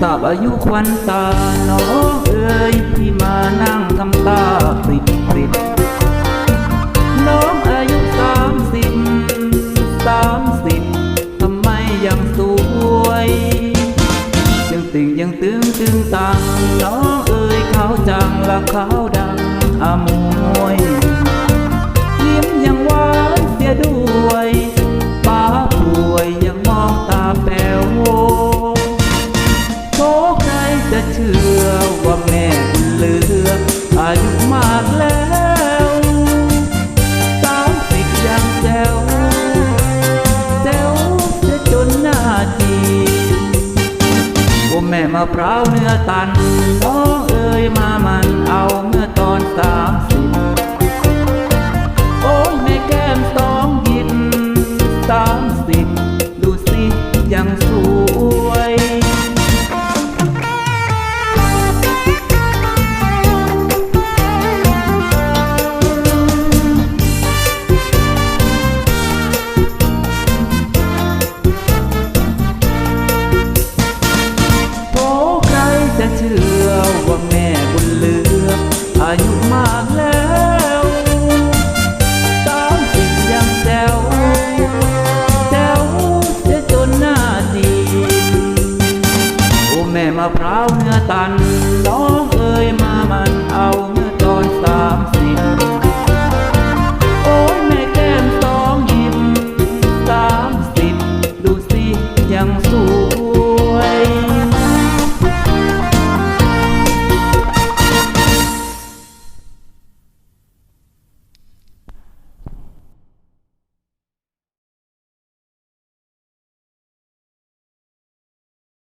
ทราบอายุควันตาน้องเอ๋ยที่มานั่งทำตาปริบปริบน้องอายุสามสิบสามสิบทำไมยังสวยยังติ่งยังตึงตึงตังน้องเอ๋ยเขาจังละเขาดังอามว ยุมากแล้วสามสิบยังแจ๋วแจ๋วเสียจนหน้าจีนโอ้แม่มะพร้าวเนื้อตัน แม่มะพร้าวเนื้อตัน น้องเอ๋ยมามันเอาเมื่อตอนสามสิบโอ้ยแม่แก้มสองยิบสามสิบดูสิยังสว